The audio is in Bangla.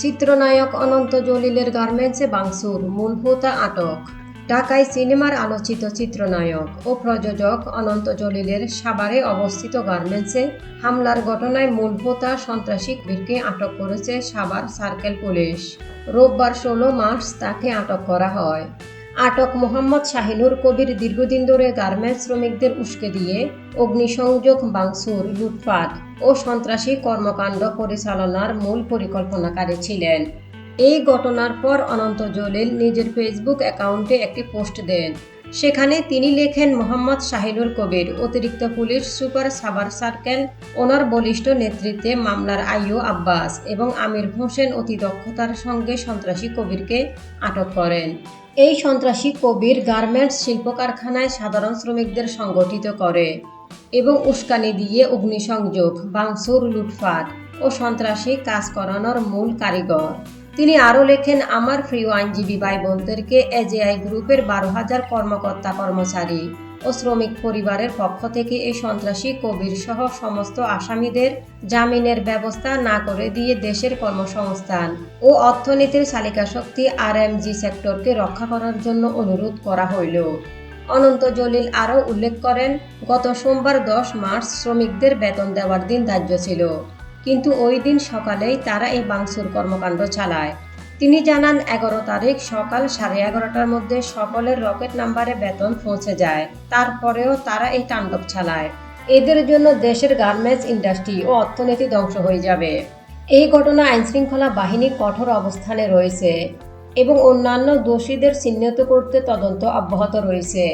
চিত্রনায়ক অনন্ত জলিলের গার্মেন্টসে বাংসুর, মূল হোতা আটক। ঢাকায় সিনেমার আলোচিত চিত্রনায়ক ও প্রযোজক অনন্ত জলিলের সাবারে অবস্থিত গার্মেন্টসে হামলার ঘটনায় মূল হোতা সন্ত্রাসী বীরকে আটক করেছে সাবার সার্কেল পুলিশ। রোববার ষোলো মার্চ তাকে আটক করা হয়। আটক মোহাম্মদ শাহিনুর কবির দীর্ঘদিন ধরে গার্মেন্টস শ্রমিকদের উস্কে দিয়ে অগ্নিসংযোগ, বাংসুর, লুটপাট ও সন্ত্রাসী কর্মকাণ্ড পরিচালনার মূল পরিকল্পনাকারী ছিলেন। এই ঘটনার পর অনন্ত জলিল নিজের ফেসবুক অ্যাকাউন্টে একটি পোস্ট দেন। সেখানে তিনি লেখেন মোহাম্মদ শাহিনুর কবির, অতিরিক্ত পুলিশ সুপার সাভার সার্কেল, ওনার বলিষ্ঠ নেতৃত্বে মামলার আইও আব্বাস এবং আমির হোসেন অতি দক্ষতার সঙ্গে সন্ত্রাসী কবিরকে আটক করেন। এই সন্ত্রাসী কবির গার্মেন্টস শিল্প কারখানায় সাধারণ শ্রমিকদের সংগঠিত করে এবং উস্কানি দিয়ে অগ্নিসংযোগ, বাংসুর, লুটফাট ও সন্ত্রাসী কাজ করানোর মূল কারিগর। তিনি আরও লেখেন, আমার প্রিয় আইনজীবী ভাই বোনদেরকে এজেআই গ্রুপের বারো হাজার কর্মকর্তা কর্মচারী ও শ্রমিক পরিবারের পক্ষ থেকে এই সন্ত্রাসী কবির সহ সমস্ত আসামিদের জামিনের ব্যবস্থা না করে দিয়ে দেশের কর্মসংস্থান ও অর্থনীতির চালিকা শক্তি আরএমজি সেক্টরকে রক্ষা করার জন্য অনুরোধ করা হইল। অনন্ত জলিল আরও উল্লেখ করেন, গত সোমবার দশ মার্চ শ্রমিকদের বেতন দেওয়ার দিন ধার্য ছিল। কিন্তু ওই দিন সকালেই তারা এই বাংসুর কর্মকাণ্ড চালায়। তিনি জানান, এগারো তারিখ সকাল সাড়ে এগারোটার মধ্যে সকলের রকেট নাম্বারে বেতন পৌঁছে যায়। তারপরেও তারা এই তাণ্ডব চালায়। এদের জন্য দেশের গার্মেন্টস ইন্ডাস্ট্রি ও অর্থনীতি ধ্বংস হয়ে যাবে। এই ঘটনা আইনশৃঙ্খলা বাহিনী কঠোর অবস্থানে রয়েছে এবং অন্যান্য দোষীদের চিহ্নিত করতে তদন্ত অব্যাহত রয়েছে।